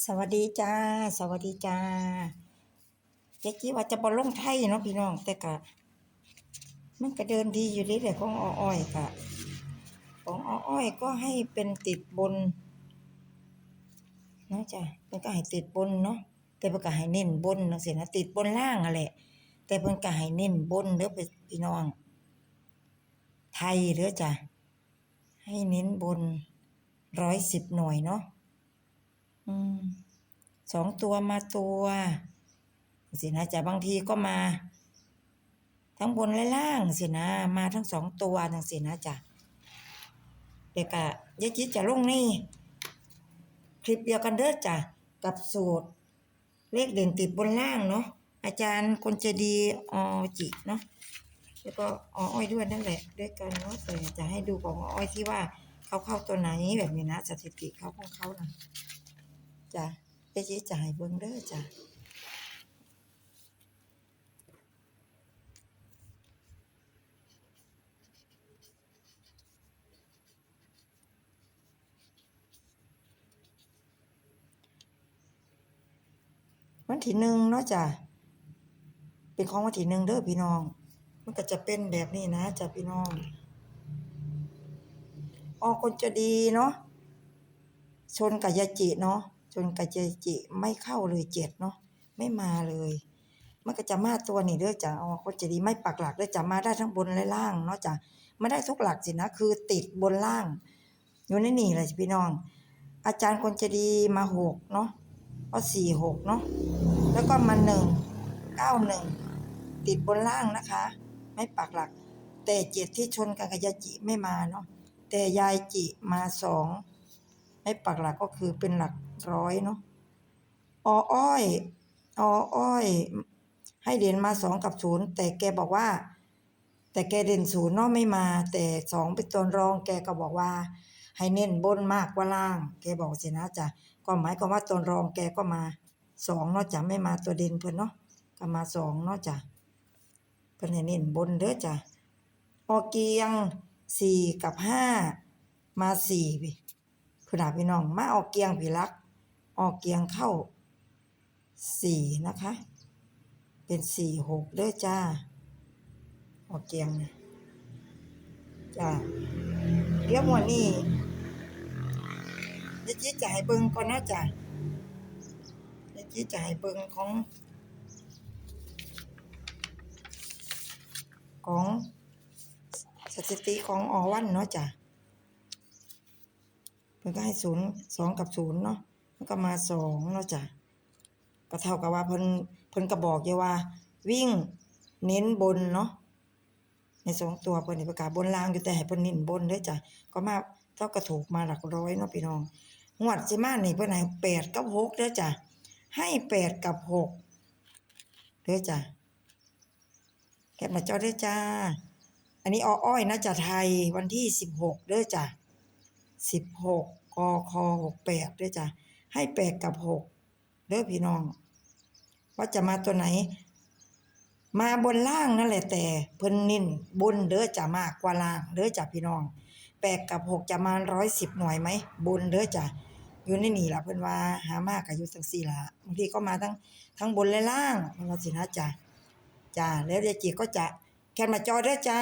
สวัสดีจ้า สวัสดีจ้าเจ๊กี้ว่าจะบอลลงไทยเนาะพี่น้องแต่กะ มันก็เดินดีอยู่ดีแหละของอ้อยกะ ของอ้อยก็ให้เป็นติดบนเนาะจ้ะมันก็ให้ติดบนเนาะแต่เพิ่นก็ให้เน้นบนจังซี่นะติดบนล่างอะแหละ แต่เพิ่นก็ให้เน้นบนเด้อพี่น้อง ไทยเด้อจ้ะให้เน้นบนร้อยสิบหน่วยเนาะ สองตัวมาตัวสินะจ๊ะบางทีก็มา ทั้งบนและล่างสินะ มาทั้งสองตัวทั้งสินะจ๊ะเด็กอะยายจิตจะลงนี่ คลิปเดียวกันเด้อจ้ะกับสูตร เลขเด่นติดบนล่างเนาะอาจารย์คนใจะดีอจิเนาะแล้วก็ออ้อยด้วยนั่นแหละ ด้วยกันเนาะแต่จะให้ดูของออ้อยที่ว่าเขาเข้าตัวไหนแบบนี้นะสถิติเขาของเขานะ จ้ะเจ๊จีจ่ายเบิ่งเด้อจ้ะวันที่หนึ่งเนาะจ้ะ เป็นของวันที่หนึ่งเด้อพี่น้อง มันก็จะเป็นแบบนี้นะจ้ะพี่น้องออกคนจะดีเนาะ ชนกับยาจิเนาะ ชนกับยาจิไม่เข้าเลยเจ็ดเนาะไม่มาเลย มันก็จะมาตัวนี้เด้อจ้ะอ๋อคนจะดีไม่ปักหลักเด้อจ้ะมาได้ทั้งบนและล่างเนาะจ้ะไม่ได้ทุกหลักสินะคือติดบนล่าง อยู่ในนี่เลยพี่น้อง อาจารย์คนจะดีมาหกเนาะก็สี่หกเนาะแล้วก็มาหนึ่งเก้าหนึ่งติดบนล่างนะคะ ไม่ปักหลัก แต่เจ็ดที่ชนกันกับยาจิไม่มาเนาะแต่ยายจิมาสอง ให้ปักหลักก็คือเป็นหลักร้อยเนาะออ้อยออ้อย ให้เด่นมาสองกับศูนย์แต่แกบอกว่า แต่แกเด่นศูนย์เนาะไม่มา แต่สองเป็นตัวรอง แกก็บอกว่า ให้เน้นบนมากกว่าล่าง แกบอกสินะจ้ะก็หมายความว่าตัวรองแกก็มาสองเนาะจ้ะไม่มาตัวเด่นเพิ่นเนาะก็มาสองเนาะจ้ะเพิ่นให้เน้นบนเด้อจ้ะออเกียงสี่กับห้ามาสี่พี่ คุณอาพี่น้องมาออกเกียงผีรัก ออกเกียงเข้าสี่นะคะ เป็นสี่หกเด้อจ้า ออกเกียงนะจ้าเดี๋ยวมวดนี้เดี๋ยวจี้จะให้เบิ่งก่อนนะจ้าเดี๋ยวจี้จะให้เบิ่งของ ของสถิติของอวันเนาะจ้ะ เพิ่นก็ให้ศูนย์สองกับศูนย์เนาะมันก็มาสองเนาะจ้ะก็เท่ากับว่าเพิ่นเพิ่นก็บอกอยู่ว่า วิ่งเน้นบนเนาะในสองตัวเพิ่นประกาศบนล่างอยู่แต่ให้เพิ่นเน้นบนเด้อจ้ะก็มาเท่ากับถูกมาหลักร้อยเนาะพี่น้องงวดสิมานี่เพิ่นให้แปดกับหกเด้อจ้ะให้แปดกับหกเด้อจ้ะแคปหน้าจอเด้อจ้า อันนี้ออ้อยนะจ้ะไทยวันที่สิบหกเด้อจ้ะ สิบหกกคหกแปดด้วยจ้ะให้แปดกับหกเด้อพี่น้อง ว่าจะมาตัวไหน มาบนล่างนั่นแหละแต่เพิ่นนิ่นบนเด้อจะมากกว่าล่างเด้อจ้ะพี่น้องแปดกับหกจะมาร้อยสิบหน่วยไหมบนเด้อจ้ะอยู่ในนี่ล่ะเพิ่นว่าหามากกับอยู่ทั้งสี่ละบางทีก็มาทั้งทั้งบนและล่างเพิ่นว่าสินะจ้ะจ้าแล้วยายจีก็จะแค่มาจอเด้อจ้า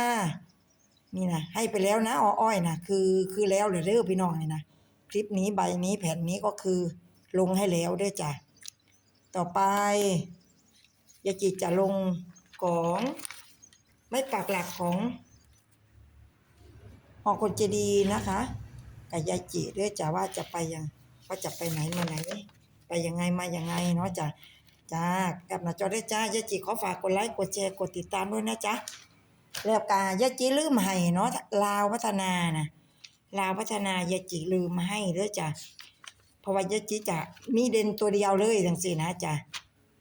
นี่นะให้ไปแล้วนะออ้อยนะคือคือแล้วเลยเด้อพี่น้องนี่นะคลิปนี้ใบนี้แผ่นนี้ก็คือลงให้แล้วด้อจ้ะต่อไปยาจิจะลงของไม่ปากหลักของหอคนเจดีนะคะกับยาจิด้อจ้ะว่าจะไปยังว่าจะไปไหนมาไหน ไปยังไงมายังไงเนาะจ้ะจ้ากลับมาจอได้จ้ายาจิขอฝากกดไลค์กดแชร์กดติดตามด้วยนะจ๊ะ แล้วกายาจิลืมให้เนาะลาวพัฒนานะลาวพัฒนายาจิลืมให้เด้อจ้ะเพราะว่ายาจิจะมีเด่นตัวเดียวเลยจังซี่นะจ้ะ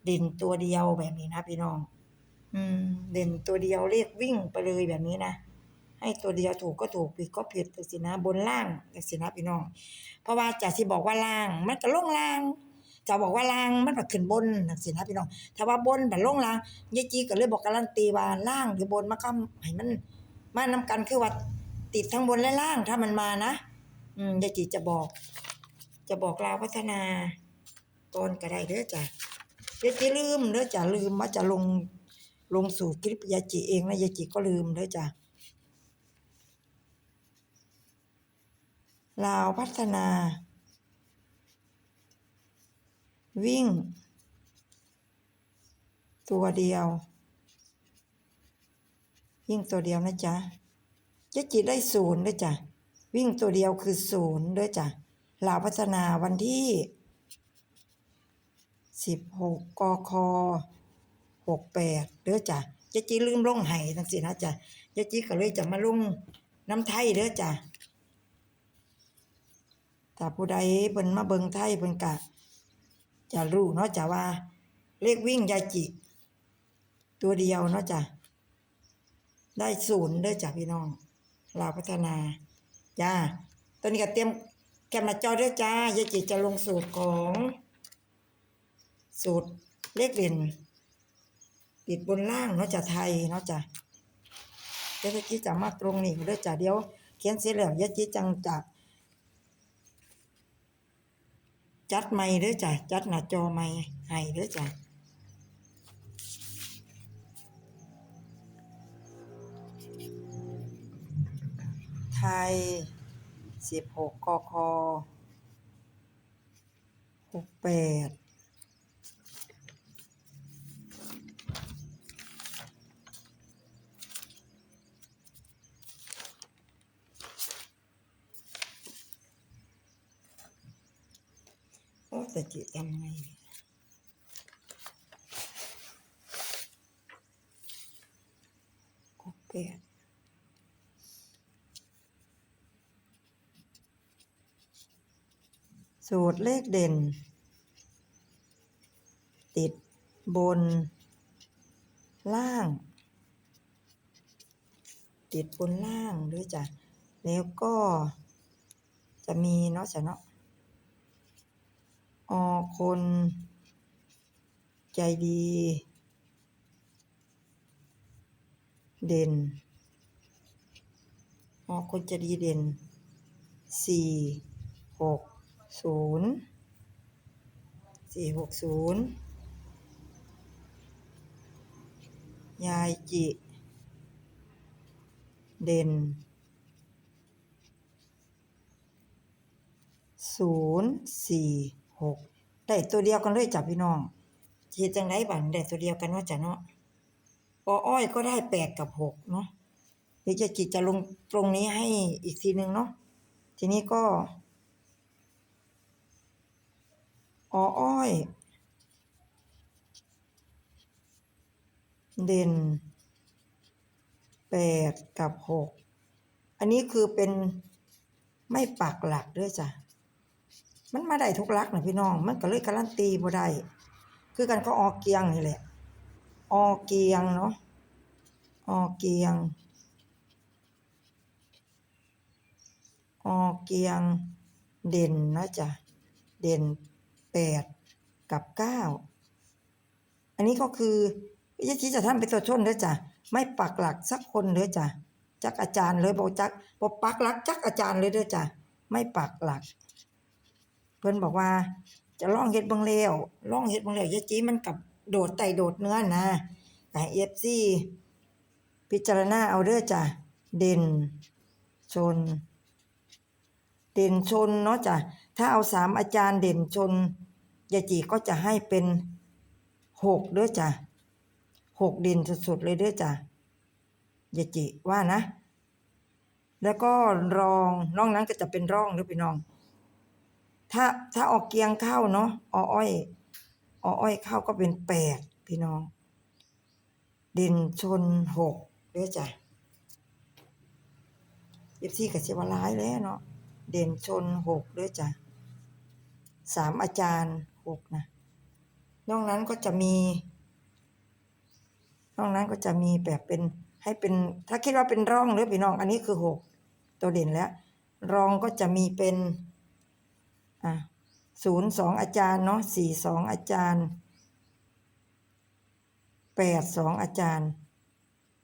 เด่นตัวเดียวแบบนี้นะพี่น้อง อืม เด่นตัวเดียวเรียกวิ่งไปเลยแบบนี้นะให้ตัวเดียวถูกก็ถูกผิดก็ผิดจังซี่นะบนล่างจังซี่นะพี่น้อง เพราะว่าจะสิบอกว่าล่าง มันก็ลงล่าง จะบอกว่าล่างมันก็ขึ้นบนจังซี่นะพี่น้องถ้าว่าบนแบบลงล่างยายจีก็เลยบอกการันตีว่าล่างหรือบนมันก็ให้มันมานํกันคือว่าติดทั้งบนและล่างถ้ามันมานะอืมยายจีจะบอก จะบอกลาวพัฒนาก่อนก็ได้เด้อจ้ะเดี๋ยจะลืมเด้อจ้ะลืมว่าจะลงลงสู่คลิปยาจิเองนะยาจิก็ลืมเด้อจ้ะลาวพัฒนา วิ่ง ตัวเดียว วิ่งตัวเดียวนะจ๊ะยาจิได้ศูนย์เด้อจ้ะวิ่งตัวเดียวคือศูนย์เด้อจ้ะลาวพัฒนาวันที่สิบหกกคหกแปดเด้อจ้ะยายจีลืมลงไห้ทั้งสินะจ้ะยายจีก็เลยจะมาลงน้ำไทยเด้อจ้ะถ้าผู้ใดเพิ่นมาเบิ่งไทยเพิ่นก็ จะรู้เนาะจ้ะว่า เลขวิ่งยายจิตัวเดียวเนาะจ้ะได้ศูนย์เด้อจ้ะพี่น้องลาวพัฒนาจ้าตอนนี้ก็เตรียมแคมหน้าจอเด้อจ้ายายจิจะลงสูตรของ สูตรเลขเด่นติดบนล่างเนาะจะไทยเนาะจ้ะเดี๋ยจีจะมาตรงนี้เด้อจ้ะเดี๋ยว เขียนเสร็จแล้วยายจีจังจะ จัดไม่เด้อจ้ะจัดหน้าจอไม่ให้เด้อจ้ะไทยสิบหกกคหกแปด แต่จิทำไงเนี่ยสูตรเลขเด่น ติดบน ล่าง ติดบนล่างด้วยจ้ะแล้วก็จะมีเนาะจ้ะเนาะ ออคนใจดี เด่น ออคนใจดีเด่นสี่หกศูนย์สี่หกศูนย์ยายจิ เด่นศูนย์สี่ หกได้ตัวเดียวกันเลยจ้ะพี่น้องเฮ็ดจังไดบัดได้ตัวเดียวกันว่าจ้ะเนาะปออ้อยก็ได้แปดกับหกเนาะเดี๋ยวจะจิตจะลงตรงนี้ให้อีกทีหนึ่งเนาะทีนี้ก็ออ้อย เด่นแปดกับหกอันนี้คือเป็นไม่ปักหลักด้วยจ้ะ มันมาได้ทุกลักนะพี่น้อง มันก็เลยการันตีบ่ได้คือกันก็ออกเกียงนี่แหละ ออกเกียงเนาะออกเกียง ออกเกียง เด่นนะจ๊ะเด่นแปดกับเก้าอันนี้ก็คือวิทยาชีจะทำเป็นตัวชนเด้อจ้ะไม่ปักหลักสักคนเด้อจ้ะจักอาจารย์เลยบอกจักบอกปักหลักจักอาจารย์เลยเด้อจ้ะไม่ปักหลัก เพิ่นบอกว่า จะลองเฮ็ดเบิ่งแล้วลองเฮ็ดเบิ่งแล้วยายจีมันกับโดดไตโดดเนื้อนะแต่เอฟซีพิจารณาเอาเด้อจ้ะเด่นชน เด่นชนเนาะจ้ะถ้าเอาสามอาจารย์เด่นชนยายจีก็จะให้เป็นหกเด้อจ้ะหกเด่นสุดๆเลยเด้อจ้ะยายจีว่านะ แล้วก็รองนอกนั้นก็จะเป็นร่องเด้อพี่น้อง ถ้าถ้าออกเกียงเข้าเนาะออ้อยออ้อยเข้าก็เป็นแปดพี่น้อง เด่นชนหกเด้อจ้ะเอฟซีกับเชวาร้ายแล้วเนาะเด่นชนหกเด้อจ้ะสามอาจารย์หกนะนอกนั้นก็จะมีนอกนั้นก็จะมีแบบเป็นให้เป็น ถ้าคิดว่าเป็นร่องเด้อพี่น้อง อันนี้คือหกตัวเด่นแล้ว รองก็จะมีเป็น อะศูนย์สองอาจารย์เนาะสี่สองอาจารย์แปดสองอาจารย์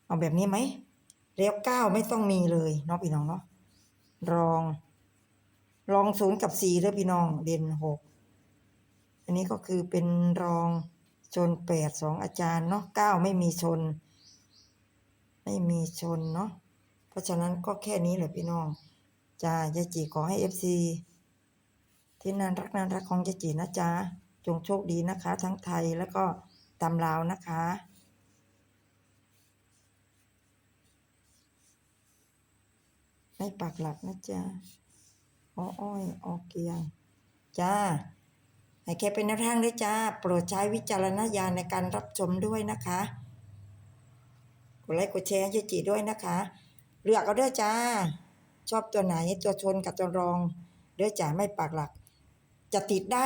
เอาแบบนี้ไหมแล้วเก้าไม่ต้องมีเลยเนาะพี่น้องเนาะรอง รองศูนย์กับสี่เด้อพี่น้องเด่นหกอันนี้ก็คือเป็นรองชนแปดสองอาจารย์เนาะเก้าไม่มีชน ไม่มีชนเนาะเพราะฉะนั้นก็แค่นี้แหละพี่น้องจ้ายายจีขอให้เอฟซี ที่น่ารักน่ารักของยายจีนะจ๊ะ จงโชคดีนะคะ ทั้งไทยแล้วก็ตำลาวนะคะไม่ปักหลักนะจ๊ะอ้ออ้อยออกเกียง จ้า ให้แค่เป็นแนวทางด้วยจ้า โปรดใช้วิจารณญาณในการรับชมด้วยนะคะ กดไลค์กดแชร์เจจิด้วยนะคะ เลือกเอาด้วยจ้า ชอบตัวไหนตัวชนกับตัวรองเด้อจ้าไม่ปักหลัก จะติดได้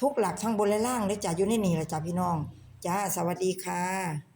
ทุกหลักทั้งบนและล่างเด้อจ้าอยู่ในนี่แหละจ้าพี่น้องจ้าสวัสดีค่ะ